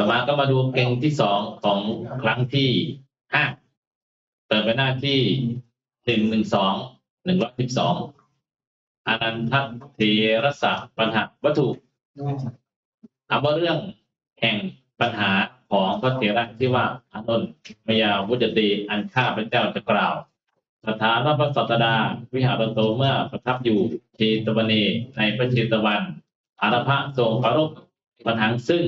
ต่อมาก็มาดูเก่งที่สองของครั้งที่ห้าเปิดไปหน้าที่หนึ่งหนึ่งสองหนึ่งร้อยสิบสองอนันทเทรสะปัญหาวัตถุถามว่าเรื่องแห่งปัญหาของพระเถระที่ว่าอานนท์มยาวุจตีอันข้าพระเจ้าจะกล่าวสถานพระสัตดา วิหารโตเมื่อประทับอยู่เชตวันเนในพระเชตวันอารพะทรงปรารภปัญหาซึ่ง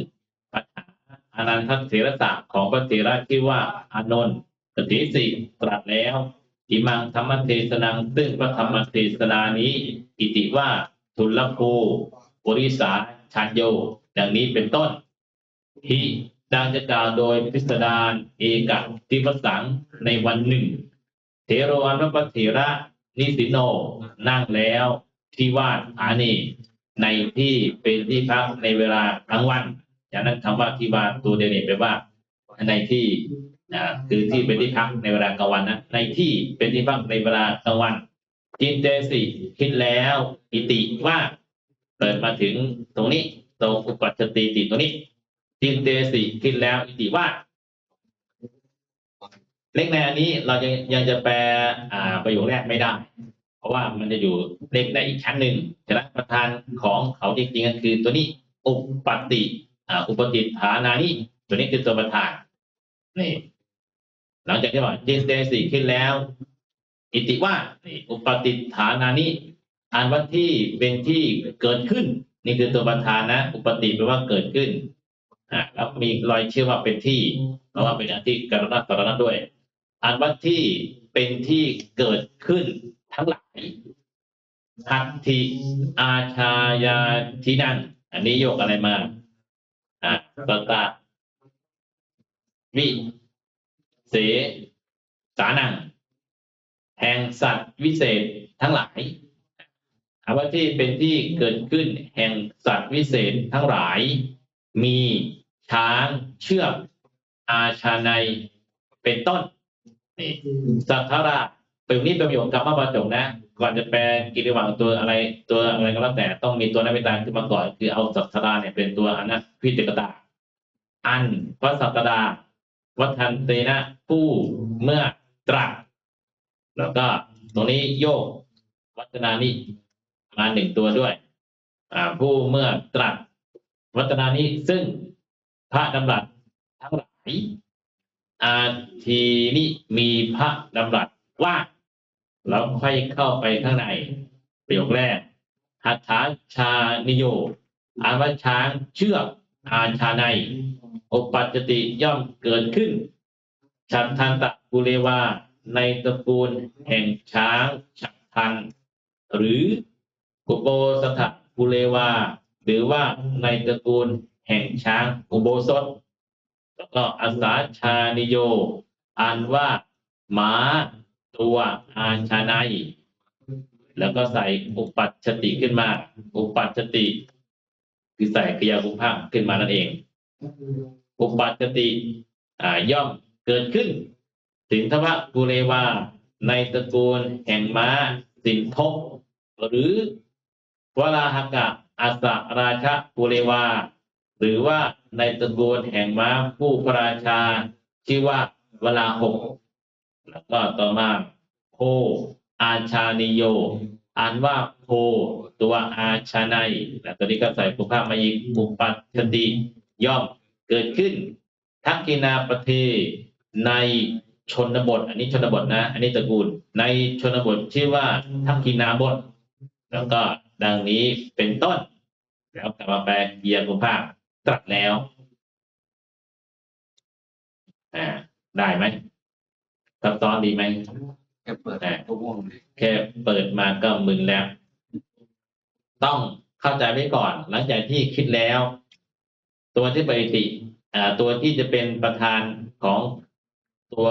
อนันทเถระสะของพระเถระที่ว่าอานนท์สติสิตรัสแล้วอิมังธรรมเทศนังซึ่งพระธรรมเทศนานี้ อิติว่าทุลโภปุริสาชันโยดังนี้เป็นต้นที่ดังจะกล่าวโดยพิสดารเอกทิพสังในวันหนึ่ง เทโรวันพระเถระนิสิโน นั่งแล้วที่วาดอานีในที่เป็นที่พักในเวลากลางวัน จากนั้นคำว่าที่ว่าตัวเดียวเนี่ยแปลว่าในที่อ่าคือที่เป็นที่พักในเวลากลางวันนะในที่เป็นที่พักในเวลากลางวันจินเตสิคิดแล้วอิติว่าเปิดมาถึงตรงนี้ตรงอุปัชติติตรงนี้จินเตสิคิดแล้วอิติว่า เลขในอันนี้เรายังยังจะแปลอ่าประโยคแรกไม่ได้ เพราะว่ามันจะอยู่เลขในอีกชั้นหนึ่งฉะนั้นประธานของเขาจริงๆก็คือตัวนี้อุปติ อุปติฐานานิตัวนี้คือตัวประธานนี่ หลังจากที่ว่าจินเตสิขึ้นแล้ว อิติว่านี่อุปติฐานานิอ่านว่าที่เป็นที่เกิดขึ้น นี่คือตัวประธานนะอุปติแปลว่าเกิดขึ้นอ่าแล้วมีรอยเชื่อว่าเป็นที่เพราะว่าเป็นอันที่กรณะกรณะด้วย อันว่าที่เป็นที่เกิดขึ้นทั้งหลายหัตถิอาชายาที่นั่นอันนี้โยกอะไรมา อ่าตตะวิเสสานังแห่งสัตว์วิเศษทั้งหลายอาว่าที่เป็นที่เกิดขึ้นแห่งสัตว์วิเศษทั้งหลาย มีช้างเชือกอาชาในเป็นต้นนี่สัทธาระเป็นนี้เป็นประโยคกรรมบรรจงนะ ก่อนจะแปลกิริวังตัวอะไรตัวอะไรก็แล้วแต่ต้องมีตัวนักวิจารณ์ขึ้นมาก่อน คือเอาสัทธาระเนี่ยเป็นตัวอนัตพิจกตา อันพระสัตดาวัฒนเตนะผู้เมื่อตรัสแล้วก็ตรงนี้โยกวัฒนานิมาหนึ่งตัวด้วยผู้เมื่อตรัสวัฒนานิซึ่งพระดำรัสทั้งหลายอาทีนี้มีพระดำรัสว่าเราค่อยเข้าไปข้างในประโยคแรกหัตถาชานิโยอานว่าช้างเชือก อาชาในอุปัจจติย่อมเกิดขึ้น ฉัตรทันตะกุเลวา ในตระกูลแห่งช้างฉัตรทัน หรือกุโบสถกุเลวา หรือว่าในตระกูลแห่งช้างอุโบสถแล้วก็อาสาชานิโยอ่านว่าหมาตัวอาชาไนแล้วก็ใส่อุปัชชติขึ้นมา อุปัชชติ คือใส่กริยาคุภาพขึ้นมานั่นเองอุปัชชติอ่าย่อมเกิดขึ้น สินทวะกุเลวา ในตระกูลแห่งม้า สินทบหรือวราหกะอาสะราชกุเลวา หรือว่าในตระกูลแห่งม้าผู้พระราชา ชื่อว่าเวลาหกแล้วก็ต่อมาโคอาชานิโยอ่านว่าโค ตัวอาชาไนยแล้วตอนนี้ก็ใส่ปุพามาอีกปุปัชชติย่อมเกิดขึ้น ทักกินาประเทศในชนบท อันนี้ชนบทนะ อันนี้ตระกูล ในชนบทชื่อว่าทักกินาบท แล้วก็ดังนี้เป็นต้น แล้วกลับมาแปลเกียร์กุภาพตรัสแล้วอ่าได้ไหมซับซ้อนดีไหมแค่เปิดก็ว่วงเลยแค่เปิดมาก็มึนแล้ว ต้องเข้าใจไว้ก่อน หลังจากที่คิดแล้ว ตัวที่ปฏิติอ่าตัวที่จะเป็นประธานของตัว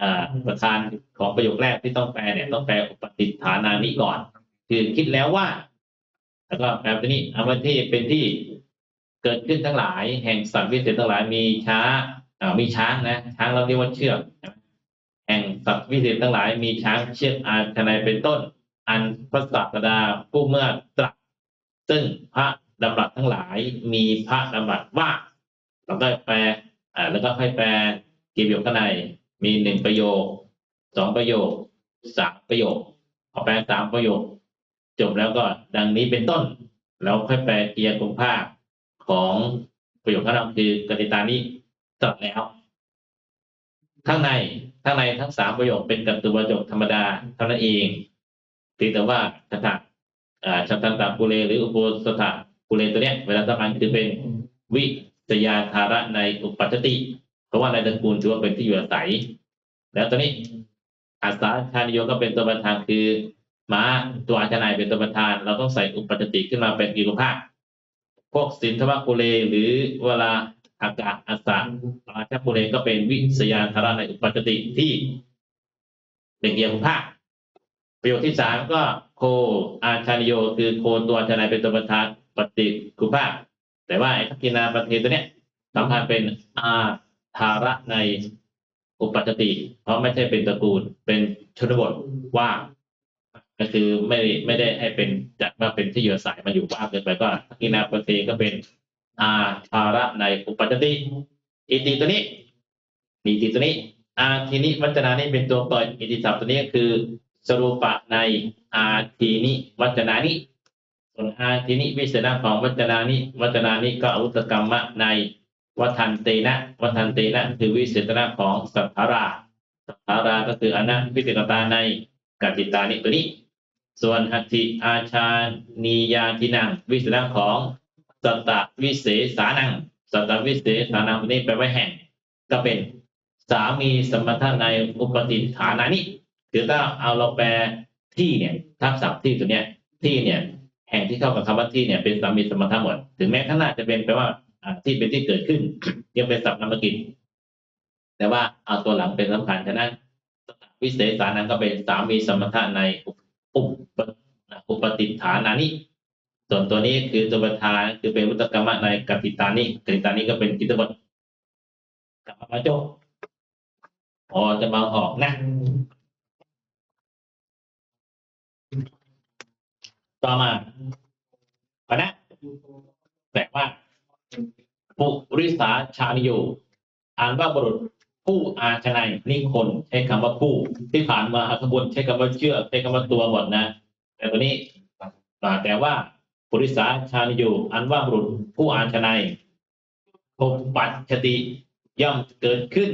อ่าประธานของประโยคแรกที่ต้องแปลเนี่ยต้องแปลอุปติฐานานิก่อน คือคิดแล้วว่า แล้วก็แปลตัวนี้เอาไว้ที่เป็นที่เกิดขึ้นทั้งหลาย แห่งสัตว์วิเศษทั้งหลายมีช้าอ่ามีช้างนะช้างเราเรียกว่าเชือกแห่งสัตว์วิเศษทั้งหลาย มีช้างเชือกอาชนายเป็นต้น อันพระสัสดาผู้เมื่อตรัสซึ่งพระดำรัสทั้งหลายมีพระดำรัสว่าเราก็แปลอ่าแล้วก็ค่อยแปลกี่ประโยคข้างในมีหนึ่งประโยคสองประโยคสามประโยคพอแปลสามประโยค จบแล้วก็ดังนี้เป็นต้น แล้วค่อยแปลเกียร์กรุงภาคของประโยคข้างนอกคือกติตานี้ตรัสแล้ว ข้างในข้างในทั้งสามประโยคเป็นกัตตุวจกธรรมดาเท่านั้นเอง เพียงแต่ว่าคาถาอ่าชัตตันตาปุเรหรืออุโบสถาปุเรตัวเนี้ยเวลาสำคัญคือเป็นวิสยาธาระในอุปัชติ เพราะว่าในตระกูลถือว่าเป็นที่อยู่อาศัย แล้วตอนนี้อาสาชานิโยก็เป็นตัวประธานคือม้าตัวอาจายเป็นตัวประธาน เราต้องใส่อุปัชติขึ้นมาเป็นกิโลภาคพวกสินทวกุเลหรือเวลาอากาศอาสาราชกุเลก็เป็นวิสยาธาระในอุปัชติที่เป็นเกียรภาค ประโยคที่สามก็โคอาชานิโย คือโคตัวอาจายเป็นตัวประธานปฏิกุภาคแต่ว่าไอ้ทักกินาปฏิตัวเนี้ยสำคัญเป็นอาธาระในอุปัชติ เพราะไม่ใช่เป็นตระกูล เป็นชนบทว่างก็คือไม่ไม่ได้ให้เป็นจัดว่าเป็นที่อยู่อาศัยมาอยู่ว่างเกินไปก็ทักกินาปฏิก็เป็นอาธาระในอุปัชติอิติตัวนี้อิติตัวนี้อาทีนิวัจนานี้เป็นตัวเปิดอิติศัพท์ตัวนี้ก็คือ สรูปะในอาทีนิวัจนานี้ส่วนอาทีนิวิเศษของวัจนานี้วัจนานี้ก็อาวุตกรรมะในวัฏันเตนะวัฏันเตนะคือวิเศษณะของสัทธาราสัทธาราก็คืออนันวิเศษตาในกัจจิตานิตัวนี้ ส่วนหัตถิอาชานียาทินังวิเศษณะของสัตตวิเศษานังสัตตวิเศษานังตัวนี้แปลว่าแห่ง ก็เป็นสามีสมถะในอุปติฐานานิ คือถ้าเอาเราแปลที่เนี่ยทับศัพท์ที่ตัวเนี้ยที่เนี่ยแห่งที่เข้ากับคำว่าที่เนี่ยเป็นสามีสมถะหมด ถึงแม้ข้างหน้าจะเป็นแปลว่าที่เป็นที่เกิดขึ้น ยังเป็นศัพท์นามกิจแต่ว่าเอาตัวหลังเป็นสำคัญฉะนั้นวิเศษสานังก็เป็นสามีสมถะในอุปอุปอุปติฐานานิส่วนตัวนี้คือตัวประธานคือเป็นวุตกรรมะในกัปปิตานิกัปปิตานิก็เป็นกิตบทกลับมาโจพอจะมาออกนะ ต่อมาปนะแปลว่าปุริสาชานิโยอ่านว่าบุรุษผู้อาชนายนี่คนใช้คำว่าผู้ที่ผ่านมาขบวนใช้คำว่าเชื่อใช้คำว่าตัวหมดนะ แต่ตัวนี้แต่ว่าปุริสาชานิโยอันว่าบุรุษผู้อาชนายภพปัจจติย่อมเกิดขึ้น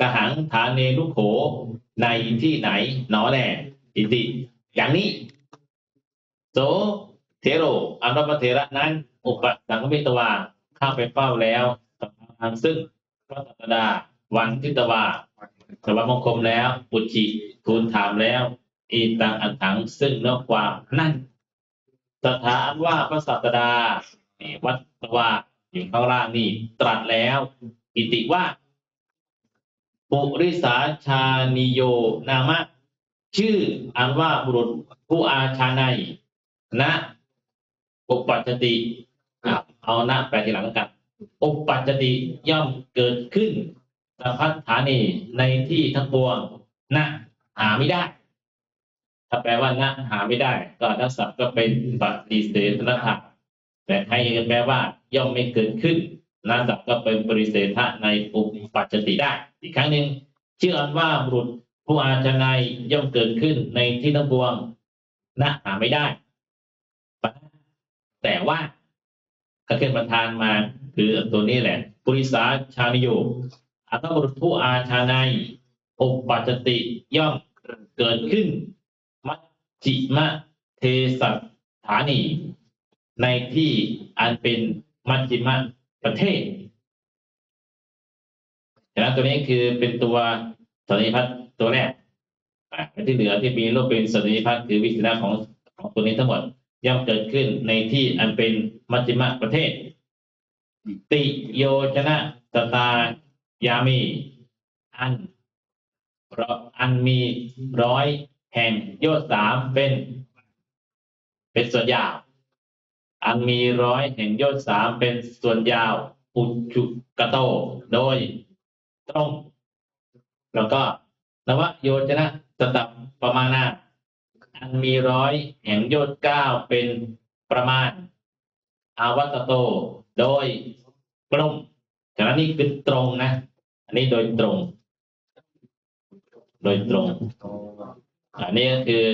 กระหังฐานเนลุโขในที่ไหนหนอแหน่อิติ อย่างนี้โสเทโรอนว่าระเถระนั้น อุปสังคมิตวาเข้าไปเฝ้าแล้วทางซึ่งพระสัตดาวันทิตวาสวัสมงคมแล้ว ปุจิทูลถามแล้ว อีตังอันถังซึ่งเนื้อความนั่นสถานว่าพระสัตดานี่วัดว่าอยู่ข้างล่างนี่ ตรัสแล้ว อิติว่า ปุริสาชานิโยนามะ ชื่ออันว่าบุรุษผู้อาชาในนะอุปัจจติเอานะแปลทีหลังกันอุปัจจติย่อมเกิดขึ้นสัพพัฏฐานีในที่ทั้งปวงนะหาไม่ได้ ถ้าแปลว่านะหาไม่ได้ ก็ทักษะก็เป็นปฏิเสธนถะแต่ใครแปลว่า ย่อมไม่เกิดขึ้นนะศัพท์ก็เป็นปริเสธะในอุปัจจติได้ อีกครั้งหนึ่งชื่ออันว่าบุรุษ ผู้อาชนายย่อมเกิดขึ้นในที่ทั้งปวงนะหาไม่ได้ แต่ว่าถ้าเกิดประธานมาคือตัวนี้แหละ ปุริสาชานิโยอัตบุรุษผู้อาชานายอุปปัจจติย่อมเกิดขึ้น มัจจิมะเทสัฐานี ในที่อันเป็นมัจจิมะประเทศฉะนั้นตัวนี้คือเป็นตัวสันนิพัฒน์ ตัวแรกที่เหลือที่มีรูปเป็นสนิพัฒน์คือวิสนาของของตัวนี้ทั้งหมดย่อมเกิดขึ้นในที่อันเป็นมัจจิมะประเทศ ติโยชนะตตายามีอันเราอันมีร้อยแห่งโยชน์สามเป็น เป็นส่วนยาว อันมีร้อยแห่งโยชน์สามเป็นส่วนยาว อุจุกโต โดยตรง แล้วก็ นวโยชนะตตับประมาณาอันมีร้อยแห่งโยชน์เก้าเป็นประมาณ อาวัตโต โดยกลมฉะนั้นนนี้คือตรงนะ อันนี้โดยตรง โดยตรง อันนี้ก็คือ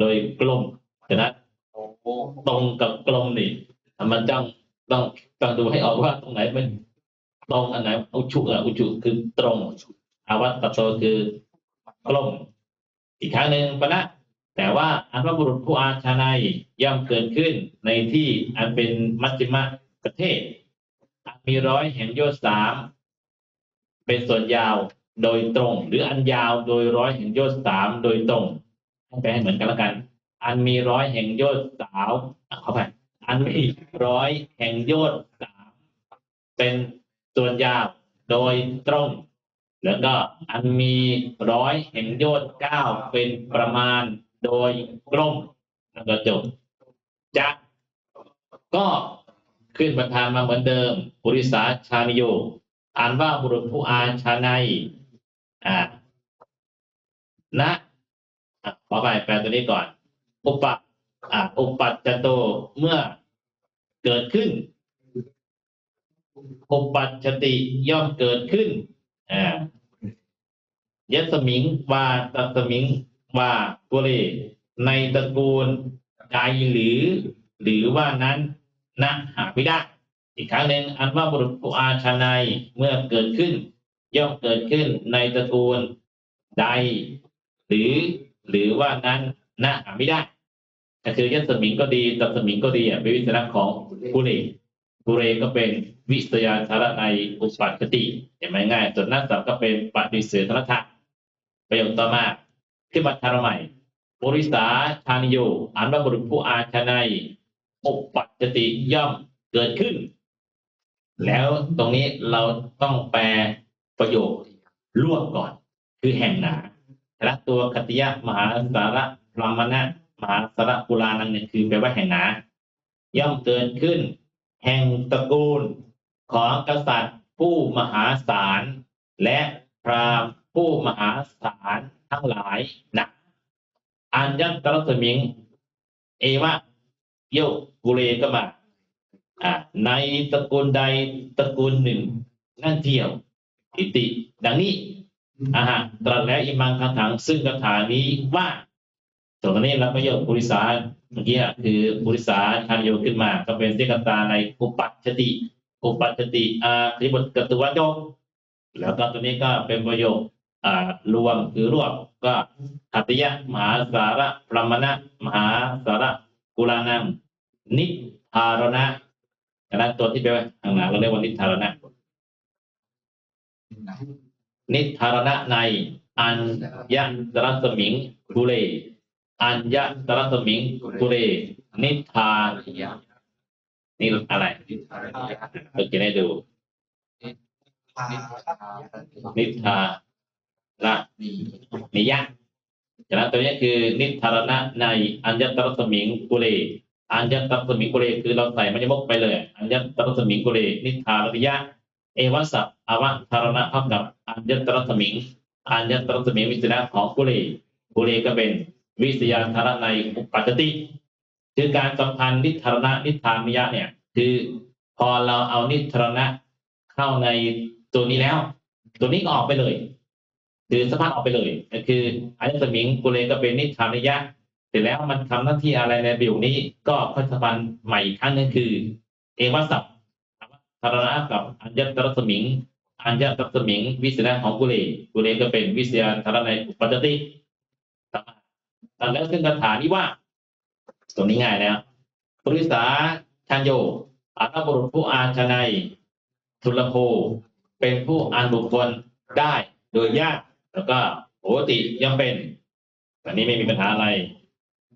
โดยกลมฉะนั้นตรงกับกลมนี่มันต้องต้องต้องดูให้ออกว่าตรงไหนมัน ตรงอันไหนอุชุอะอุชุคือตรงอาวัตตโตคือกลมอีกครั้งหนึ่งปณะแต่ว่าอันว่าบุรุษผู้อาชาในยย่อมเกิดขึ้นในที่อันเป็นมัจจิมะประเทศอันมีร้อยแห่งโยชสามเป็นส่วนยาวโดยตรง หรืออันยาวโดยร้อยแห่งโยชสามโดยตรงให้แปลให้เหมือนกันล้วกัน อันมีร้อยแห่งโยชสาวเข้าไปอันมีร้อยแห่งโยชสามเป็น ส่วนยาวโดยตรง แล้วก็อันมีร้อยแห่งโยชน์เก้าเป็นประมาณโดยกลมแล้วก็จบจะก็ขึ้นประธานมาเหมือนเดิมปุริสาชานิโยอ่านว่าบุรุษผู้อาชาในอ่านะอะขอไปแปลตัวนี้ก่อน อุปปะอ่าอุปัจจโตเมื่อเกิดขึ้น อุปัจจติย่อมเกิดขึ้นอ่ายัสมิงว่าตัสมิงว่ากุเรในตระกูลใดหรือ หรือว่านั้นนะหาไม่ได้อีกครั้งหนึ่งอันว่าบุรุษผู้อาชาในยเมื่อเกิดขึ้น ย่อมเกิดขึ้นในตระกูลใด หรือ หรือว่านั้นนะหาไม่ได้ก็คือยัสมิงก็ดีตัสมิงก็ดีอะเป็นวิสระของกุเรกุเรก็เป็น วิสยาธารในอุปัฏฐติเห็นไหมง่าย ส่วนนักสับก็เป็นปฏิเสธรัฐะประโยคต่อมาขึ้นมาทารใหม่บริสาชานิโยอ่านว่าบุรุษผู้อาชนายอุปัจติย่อมเกิดขึ้น แล้วตรงนี้เราต้องแปลประโยครวบก่อน คือแห่งหนาและตัวคติยะมหาสาระพรามณะมหาสาระกุลานังเนี่ยคือแปลว่าแห่งหนา ย่อมเกิดขึ้น แห่งตระกูล ของกษัตริย์ผู้มหาศาลและพราหมณ์ผู้มหาศาลทั้งหลายนะอัญญตรสมิง เอวะโยกุเรก็มาในตระกูลใดตระกูลหนึ่ง นั่นเที่ยว อิติ ดังนี้อาหารตรัสแล้วอิมังคาถังซึ่งคาถานี้ว่าตรงนี้แล้วประโยคปุริสาเมื่อกี้คือปุริสาชานโยขึ้นมา ก็เป็นเทกตาในอุปัชติ อุปัชติอาคริบทกตุวโยกแล้วก็ตัวนี้ก็เป็นประโยคอ่ารวมคือรวบก็ขัตติยะมหาสาระพรมณะมหาสาระกุลานังนิทารณะดังนั้นตัวที่แปลว่าข้างหนาเราเรียกว่านิทารณะนิทารณะในอัญญตรสมิงกุเลอัญญตรสมิงกุเลนิทานี่ นี่อะไรเราจะได้ดู นิทาระนิยะฉะนั้นตัวนี้คือนิทารณะในอัญญตรสมิงกุเลอัญญตรสมิงกุเลคือเราใส่มันยมกไปเลย อัญญตรสมิงกุเลนิทารนิยะ เอวัสสะอวัทารณะเท่ากับอัญญตรสมิงอัญญตรสมิงวิสระของกุเลกุเลก็เป็นวิสยาธารในปัจจติ คือการสัมพันธ์นิทารณะนิทานิยะเนี่ย คือพอเราเอานิทารณะเข้าในตัวนี้แล้ว ตัวนี้ก็ออกไปเลยคือสภาพออกไปเลยก็คืออัญญสมิงกุเลก็เป็นนิทานิยะเสร็จแล้วมันทำหน้าที่อะไรในประโยคนี้ก็พัฒพันธ์ใหม่อีกครั้งนึงคือ เอวัสสะธารณะกับอัญญตรสมิงอัญญตรสมิง วิสระของกุเลกุเลก็เป็นวิสยาธารในอุปจติต่าตัดแล้วซึ่งคาถานี้ว่า ตรงนี้ง่ายแล้วปริสาชันโยอัตบุรุษผู้อ่านชนัยทุลโภเป็นผู้อ่านบุคคลได้โดยยากแล้วก็โหติย่อมเป็นอันนี้ไม่มีปัญหาอะไร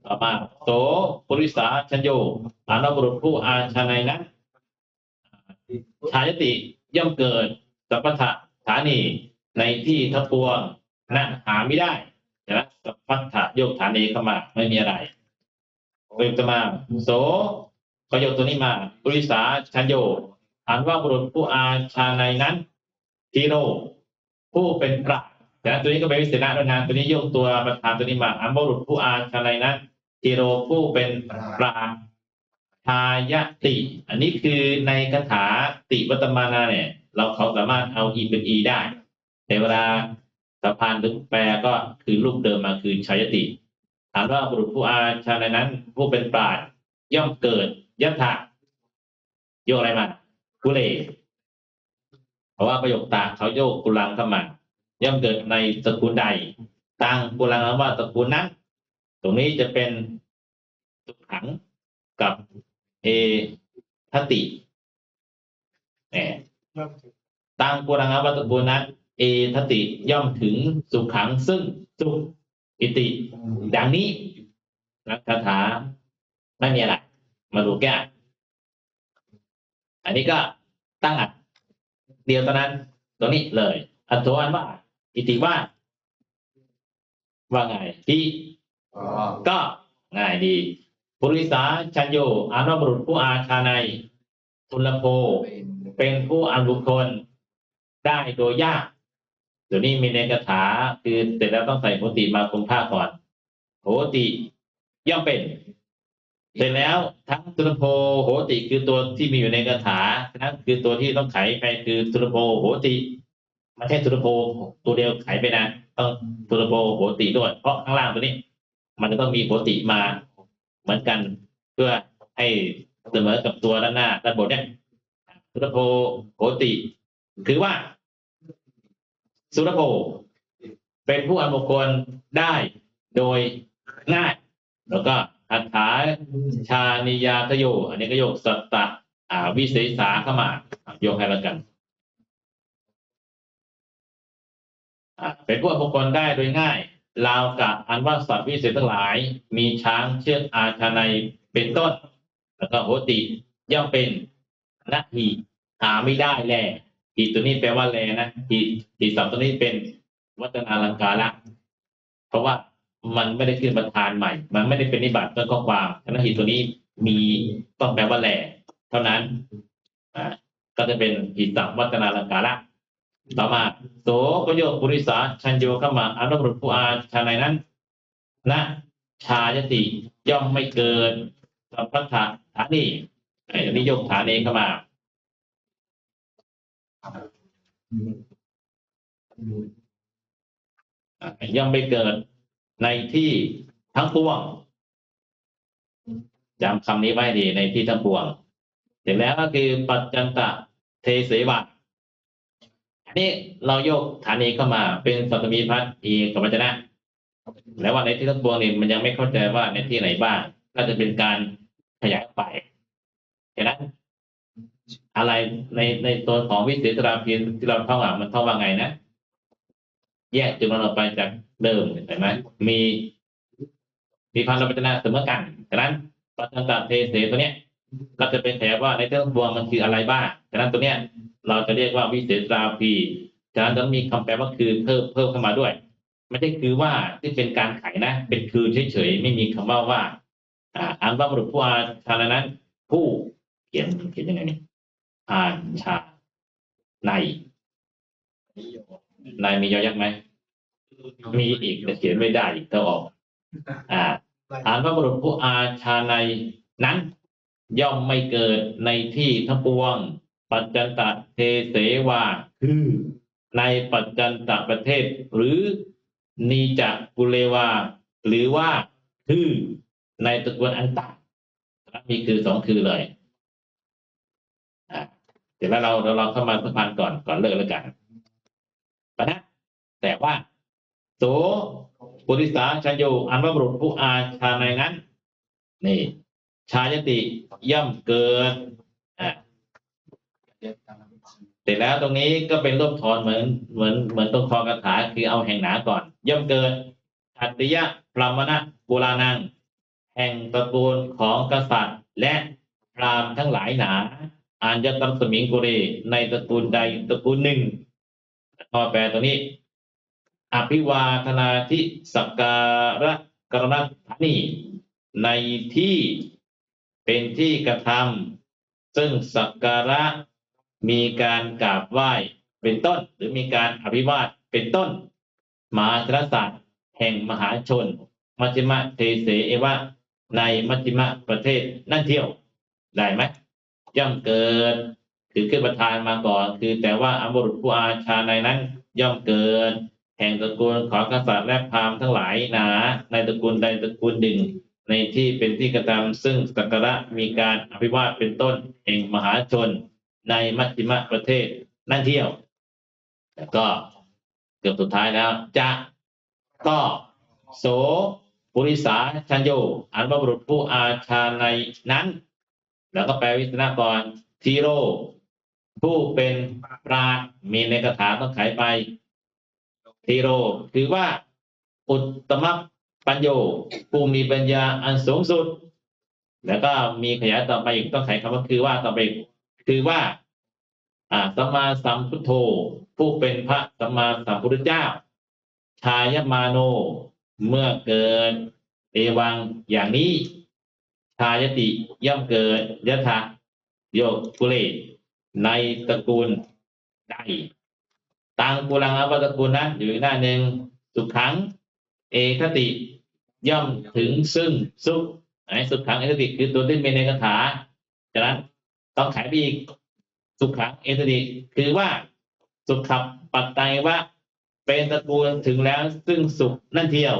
ต่อมาโสปริสาชันโยอัตบุรุษผู้อ่านชนัยนั้นชายติย่อมเกิดสัพพะฐานีในที่ทัพวงนะหาไม่ได้นะสัพพะโยกฐานีเข้ามาไม่มีอะไร เป็นจะมาโสประโยตัวนี้มาบริสาชันโยอ่านว่าบุรุษผู้อาชาในนั้นทีโรผู้เป็นพระแต่ตัวนี้ก็เป็นวิเศษด้วยนะตัวนี้ยกตัวประธานตัวนี้มาอ่านว่าบุรุษผู้อาชาในนั้นทีโรผู้เป็นพระชายติ อันนี้คือในคาถาติวัตมานาเนี่ย เราเขาสามารถเอาอีเป็นอีได้แต่เวลาสะพานถึงแปลก็คือรูปเดิมมาคือชายติ ถามว่าบุรุษผู้อาชาในนั้น ผู้เป็นปราชย่อมเกิดยัตถะโยกอะไรมากุเลเพราะว่าประโยคตาเขาโยกกุลังข้ามาย่อมเกิดในตระกูลใดตั้งกุลังว่าตระกูลนั้น ตรงนี้จะเป็นสุขังกับเอทติแหมตั้งกุลังว่าตระกูลนั้น เอทติย่อมถึงสุขังซึ่งสุข อิติ ดังนี้นักคาถาไม่มีอะไรมาดูแก้อันนี้ก็ตั้งอัดเดียวตอนนั้นตัวนี้เลย อันโทอันว่าอิติว่าว่าไงที่ก็ง่ายดีปุริสาชัญโยอานวบุรุษผู้อาชาในทุลโภเป็นผู้อันบุคคลได้โดยยาก ดี๋ยวนี้มีในคาถาคือเสร็จแล้วต้องใส่โหติมาคงผ้าก่อนโหติย่อมเป็น เสร็จแล้วทั้งตุลโภโหติคือตัวที่มีอยู่ในคาถาทั้งคือตัวที่ต้องไขไปคือตุลโภโหติไม่ใช่ตุลโภตัวเดียวไขไปนะต้องตุลโภโหติด้วย เพราะข้างล่างตัวนี้ มันจะต้องมีโหติมาเหมือนกันเพื่อให้เสมอกับตัวด้านหน้าด้านบนเนี่ยตุลโภโหติ คือว่า สุรโภเป็นผู้อันบุคลได้โดยง่าย แล้วก็อัฏฐาชานิยาทโย อันนี้ก็โยกสัตตะวิเศษสาเข้ามาโยกให้แล้วกันเป็นผู้อันบุคลได้โดยง่ายลาวกับอันว่าสัตว์วิเศษทั้งหลาย มีช้างเชือกอาชาในเป็นต้น แล้วก็โหติย่อมเป็นนาทีหาไม่ได้แล ทีตัวนี้แปลว่าแลนะทีทีสองตัวนี้เป็นวัฒนาลังการะเพราะว่ามันไม่ได้ขึ้นประธานใหม่ มันไม่ได้เป็นนิบัติต้นข้อความฉะนั้นทีตัวนี้มีต้องแปลว่าแลเท่านั้นอ่าก็จะเป็นหิตังวัฒนาลังการะต่อมาโสประโยปุริสาชัญโยเข้ามาอนุรุปผู้อาชาในนั้นนะชายติย่อมไม่เกินสัพพะฐานีอันนี้ยกฐานเองเข้ามา ย่อมไม่เกิดในที่ทั้งปวงจำคำนี้ไว้ดีในที่ทั้งปวงเสร็จแล้วก็คือปัจจันตะเทเสวะอันนี้เราโยกฐานีเข้ามาเป็นสัตมีพัฒน์อีกับวัจนะ แล้วว่าในที่ทั้งปวงนี่มันยังไม่เข้าใจว่าในที่ไหนบ้างก็จะเป็นการขยายไปฉะนั้น อะไรในในตัวของวิเศตราพีนที่เราท่องอะมันท่องว่าไงนะแยกจุดมันออกไปจากเดิมเห็นไหมมีมีพันธปัจนาเสมอกันฉะนั้นปัจจันตเทเสตัวเนี้ยก็จะเป็นแถบว่าในเรื่องบวงมันคืออะไรบ้างฉะนั้นตัวเนี้ยเราจะเรียกว่าวิเศษตราพีฉะนั้นต้องมีคำแปลว่าคือเพิ่มเพิ่มเข้ามาด้วย ไม่ใช่คือว่าที่เป็นการไขนะ เป็นคือเฉยๆไม่มีคำว่าว่าอ่าอ่านว่าบุรุษผู้อาชานั้นผู้เขียนเขียนยังไงเนี่ย อ่านชาในในมียอยักษ์ไหม มีอีกแต่เขียนไม่ได้อีกต้องออก อ่า อ่านว่าบุรุษผู้อาชาในนั้น ย่อมไม่เกิดในที่ทั้งปวง ปัจจันตเทเสวาคือในปัจจันตประเทศ หรือนีจักกุเลวา หรือว่าคือในตระกูลอันตะมีคือสองคือเลยอ่าเดี๋ยวแล้วเราเราเราเข้ามาสัมพันธ์ก่อนก่อนเลิกแล้วกันปะนะแต่ว่าโสปุริสาชัญโยอันว่าบุรุษผู้อาชาในนั้น นี่ ชายติย่อมเกิดอ่าเสร็จแล้วตรงนี้ก็เป็นรูปถอนเหมือนเหมือนเหมือนตรงคอกระถาคือเอาแห่งหนาก่อน ย่อมเกิดอัตติยะพรามณะปุรานัง แห่งตระกูลของกษัตริย์ และพรามทั้งหลายหนา อัญญตัมสมิงกุเร ในตระกูลใดตระกูลหนึ่งพอแปลตัวนี้ อภิวาทนาทิสักการะกรณฐานีในที่เป็นที่กระทำซึ่งสักการะมีการกราบไหว้เป็นต้น หรือมีการอภิวาทเป็นต้นมหาธรศาสตร์แห่งมหาชน มัชฌิมะเทเสเอวะในมัชฌิมะประเทศนั่นเที่ยว ได้ไหม ย่อมเกิด คือขึ้นประธานมาก่อน คือแต่ว่าอมรุษผู้อาชาในนั้นย่อมเกิด แห่งตระกูลของกษัตริย์และพราหมณ์ทั้งหลายหนา ในตระกูลใดตระกูลหนึ่ง ในที่เป็นที่กระทำซึ่งสักการะมีการอภิวาทเป็นต้นแห่งมหาชน ในมัชฌิมประเทศนั่นเที่ยว แล้วก็เกือบสุดท้ายแล้วจะก็โสปุริสาชัญโย อันบรุษผู้อาชาในนั้น แล้วก็แปลวิศนากรทีโร ผู้เป็นปราชญ์มีในคาถาต้องไขไปทีโร คือว่า อุตตมปัญโยผู้มีปัญญาอันสูงสุด แล้วก็มีขยายต่อไปอีกต้องไขคำว่าคือว่าต่อไปคือว่าอ่าสัมมาสัมพุทโธ ผู้เป็นพระสัมมาสัมพุทธเจ้า ชายมาโน เมื่อเกิดเอวังอย่างนี้ ชายติย่อมเกิดยะถะโยกุเลในตระกูลใดตังกุลังอวตระกูลนั้นอยู่อีกหน้าหนึ่งสุขขัง เอกติย่อมถึงซึ่งสุขไอ้สุขขังเอกติคือตัวที่มีในคาถาฉะนั้นต้องขายไปอีกสุขขังเอกติคือว่าสุขขับปัตไตยวะเป็นตระกูลถึงแล้วซึ่งสุขนั่นเที่ยว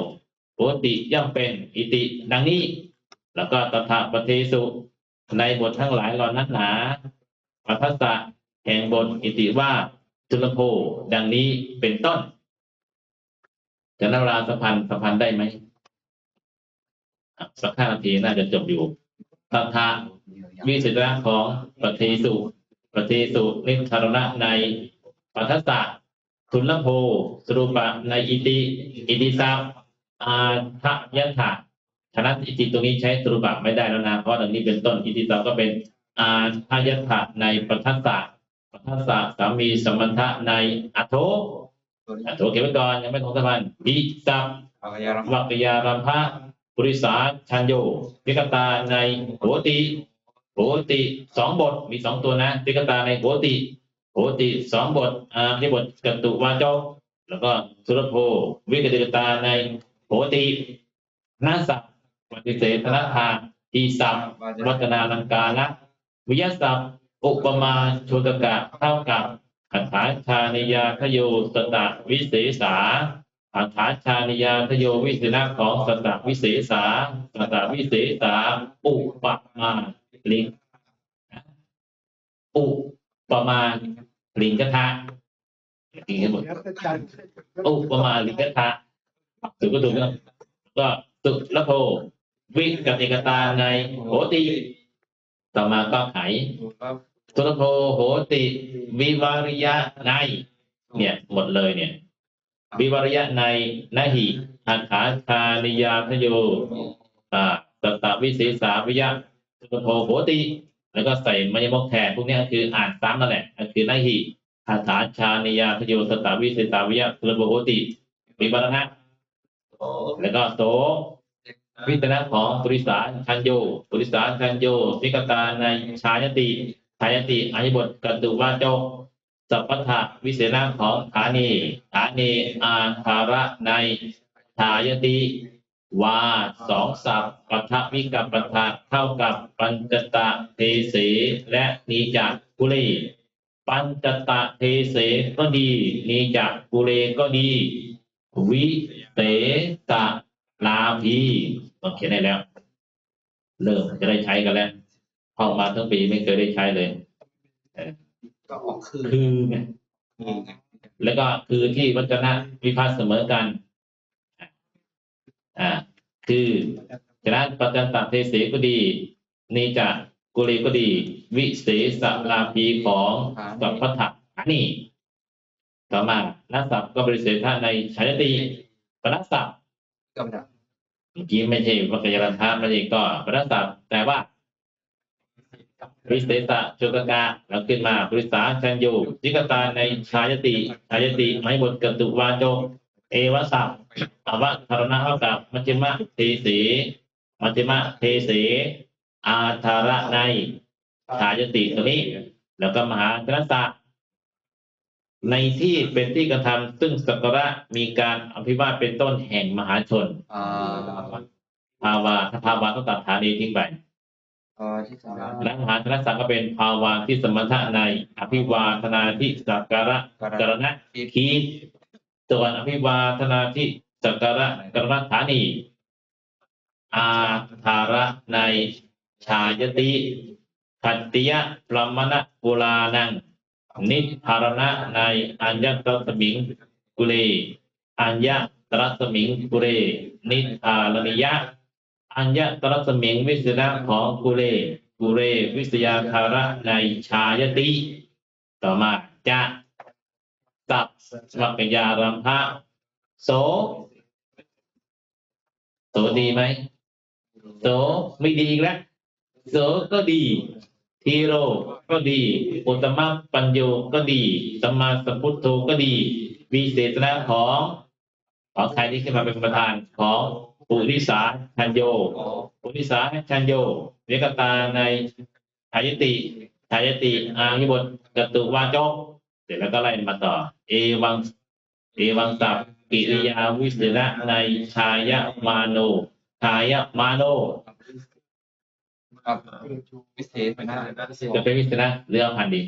ปกติย่อมเป็นอิติ ดังนี้ แล้วก็ตถาปฏิสุในบททั้งหลายเหล่านั้นหนาปัทสะแห่งบทอิติว่าจุลโภดังนี้เป็นต้นจะนราสัมพันธ์สัมพันธ์ได้ไหมสักห้านาทีน่าจะจบอยู่ตถาวิสิตระของปฏิสุปฏิสุนิธารณะในปัทสะทุลโภสรุปะในอิติ อิติสัพอาทะยัตถะ ฉะนั้นอิติตรงนี้ใช้สรุปะไม่ได้แล้วนะ เพราะดังนี้เป็นต้นอิติสัพก็เป็นอาทะยัตถะในปัทสะปัทสะสามีสมมันทะในอัโถอัโถเก็บไว้ก่อนยังไม่ของสะพันวิสัพเอายาลังวักยารัมภะปุริสาชัญโยติกตาในโหติโหติสองบทมีสองตัวนะติกตาในโหติโหติสองบทอ่าที่บทกตุวาจกแล้วก็สุรโภวิกติกตาในโหตินาสัพ ปฏิเสธนทาทีสัพวัฒนาลังกาละวิยสัพอุปมาโชตกะเท่ากับอัฏฐาชานิยาทโยสตะวิเศษาอัฏฐาชานิยาทโยวิสินะของสตวิเศษาสตวิเศษาอุปมาลิงอุปมาลิงกทะกินกันหมดอุปมาลิงกทะถูกก็ถูกแล้วก็สุลโพ วิกติกตาในโหติต่อมาก็ไขครับสุลโพโหติ วิวาริยะใน เนี่ยหมดเลยเนี่ย วิวาริยะในนาหิอัฏฐาชานิยาทโยอ่าตตวิเศษาวิยะสุโภโหติ แล้วก็ใส่มยมกแทนพวกนี้ก็คืออ่านซ้ำนั่นแหละก็คือนาหิอัฏฐาชานิยาทโยตตวิเศษาวิยะสุโภโหติวิวรณะแล้วก็โส วิตนะของปุริสาชันโยปุริสาชันโยพิกตาในชายติชายติอนิบทกตุวาโจสัพพทะวิเศษณของฐานีฐานีอาคาระในชายติวาสองสัพปัทวิกับปัทะเท่ากับปัญจตะเทเสและนีจักกุเลปัญจตะเทเสก็ดีนีจักกุเลก็ดี วิเสสะ ลาภีต้องเขียนได้แล้ว เริ่มจะได้ใช้กันแล้วเข้ามาทั้งปีไม่เคยได้ใช้เลยก็ออกคือคือไงคือไงแล้วก็คือที่วัจนะวิพัฒน์เสมอกัน อ่า คือฉะนั้นปัจจันตเทเสก็ดีนีจะกุเลก็ดี วิเศษลาภีของสัพพทะอันนี้ต่อมานัสสัพก็บริเศษท่าในชายติปนัสสัพกำลัง เมื่อกี้ไม่ใช่วัคยรันทะไม่ใช่ก็ปนัสสัพแต่ว่าวิเศษโชตกะแล้วขึ้นมาบริษาชันโยจิกตาในชายติชายติไม้บทกตุวาโจ เอวสัพอวะธารณะเท่ากับมัจจิมะเทสีมัจจิมะเทสีอาธาระในชายติตัวนี้ แล้วก็มหาชนสะ ในที่เป็นที่กระทำซึ่งสักการะมีการอภิวาทเป็นต้นแห่งมหาชนอ่าภาวาถ้าภาวาต้องตัดฐานีทิ้งไปเอ่อที่สามและมหาธนสังก็เป็นภาวะที่สมถะในอภิวาทนาที่สักการะการกรณะคีดส่วนอภิวาทนาที่สักการะกรณฐานี อาธาระในชายติขัตติยะพรหมณกุลานัง นิพารณะในอัญญตรสมิงกุเล อัญญตรสมิงกุเล นิพารณิยะ อัญญตรสมิงวิสนะของกุเล กุเรวิสยาคาระในชายติ ต่อมาจะสับสมักยารัมภะโสโสดีไหมโสไม่ดีอีกแล้วโสก็ดี ทีโรก็ดีอุตมะปัญโยก็ดีสัมมาสัมพุทโธก็ดีวิเศษณะของของใครที่ขึ้นมาเป็นประธานของปุริสาชันโยปุริสาชันโยเวกตาในทายติทายติอายุบทกตุวาจกเสร็จแล้วก็ไล่มาต่อ เอวังเอวังสัพกิริยาวิเศษณะในชายะมาโนชายะมาโน ครับวิเศษนะจะเป็นวิเศษณะเรือพันดี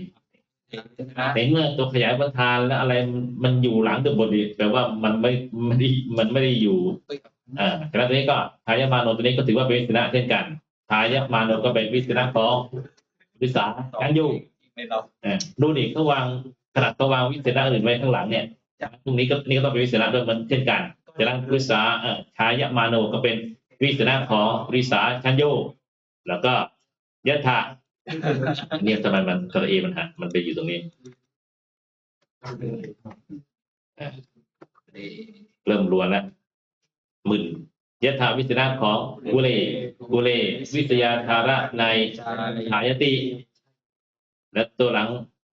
นะในเมื่อตัวขยายประธานแล้วอะไรมันอยู่หลังตัวบทอีกแปลว่ามันไม่ไม่ได้มันไม่ได้อยู่อ่าฉะนั้นตัวนี้ก็ทายะมาโนตัวนี้ก็ถือว่าเป็นวิเศษณะเช่นกันทายะมาโนก็เป็นวิเศษณะของวิสากันอยู่ในเราเออดูนี่เขาวางขนาดเขาวางวิเศษณะอื่นไว้ข้างหลังเนี่ยตรงนี้ก็นี่ก็ต้องเป็นวิเศษณะด้วยเหมันเช่นกันฉะนั้นวิสาเอ่อทายะมาโนก็เป็นวิเศษณะของวิสาชันโย แล้วก็ยะถะเนี่ยทำไมมันสระเอมันหักมันไปอยู่ตรงนี้ เริ่มรวนแล้วมึนยะถาวิสนาของกุเลกุเล วิทยาธาระในหายติ และตัวหลัง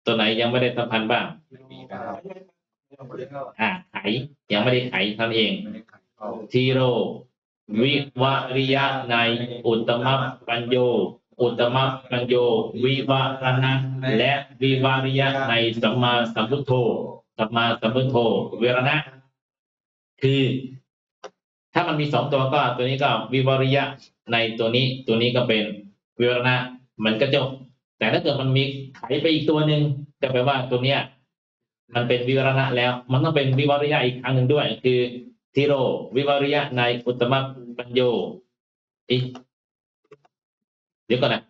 ตัวไหนยังไม่ได้สัมพันธ์บ้างมีนะครับอ่าไขยังไม่ได้ไขเท่านั้นเอง ทีโร วิวาริยะในอุตมปัญโย อุตมปัญโย วิวารณะและวิวาริยะในสัมมาสัมพุทโธสัมมาสัมพุทโธเวรณะ คือ ถ้ามันมีสองตัวก็ ตัวนี้ก็วิวาริยะในตัวนี้ ตัวนี้ก็เป็นวิวรณะ มันก็จบแต่ถ้าเกิดมันมีไขไปอีกตัวหนึ่งก็แปลว่าตัวเนี้ย มันเป็นวิวรณะแล้ว มันต้องเป็นวิวาริยะอีกครั้งหนึ่งด้วย คือ ทิโร วิวาริยะในอุตตมปัญโยอีเดี๋ยวก่อนนะ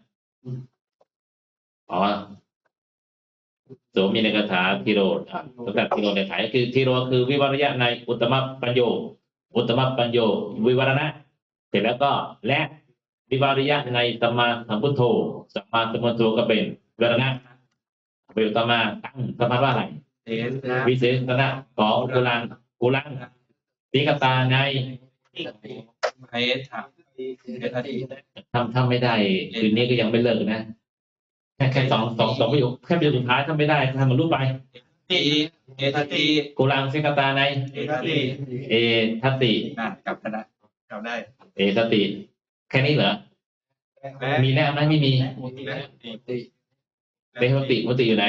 อ๋อโสมีในคาถาทิโรอะสำหรับทิโรในขายคือทิโรคือวิวาริยะในอุตตมปัญโยอุตตมปัญโย วิวารณะเสร็จแล้วก็และวิวาริยะในสัมมาสัมพุทโธสัมมาสัมพุทโธก็เป็นวิวารณะเป็นอุตตมะตั้งสมาว่าอะไรเศษนะวิเศษณะของกุลังกุลัง สีกตาในไอเอสถามเอสทีทำทำไม่ได้คืนนี้ก็ยังไม่เลิกนะแค่แค่สองสองสองประโยคแค่ประโยคสุดท้ายทำไม่ได้ทำมันรู้ไปทีเอสทีกุลังสีกตาในเอสทีเอทัตติอะกลับกันนะกลับได้ เอทัตติแค่นี้เหรอมีแน่ไหมไม่มีเอทัตติมุติอยู่ไหน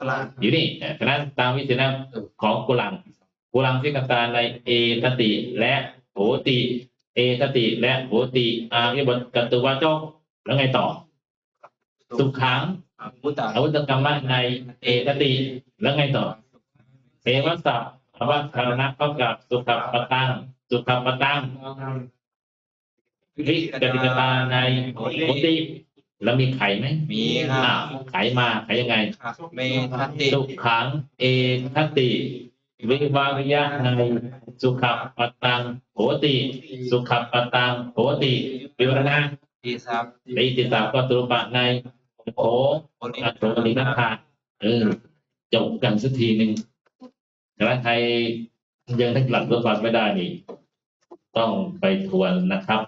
พลังอยู่นี่เอ่อฉะนั้นตามวิธีนะของกุลัง กุลังสิกตาในเอตติและโหติ เอตติและโหติ อาวิบทกตุวาจกแล้วไงต่อ สุขขังพุทธะอาวุธกรรมะในเอตติ แล้วไงต่อเอวัสสะภาวะคารณะก็กับสุขปตังสุขปตังวิกติกตาในโหติแล้วมีไข่ไหมมีครัอ่าบไข่มาไข่ยังไงเมทัตติสุขังเอทัตติ วิวาริยะในสุขปตังโหติ สุขปตังโหติวิวรณะทีซับในติสามก็ตุรปะในโหโอลิอัตโตนินัคาเออจบกันสักทีหนึ่งแต่ถ้าใครยังทั้งหลักตัวฟังไม่ได้นี่ ต้องไปทวนนะครับ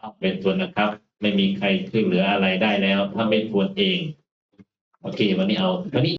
ต้องเป็นทวนนะครับ ไม่มีใครช่วยเหลืออะไรได้แล้ว ถ้าไม่ทวนเอง โอเค วันนี้เอาวันนี้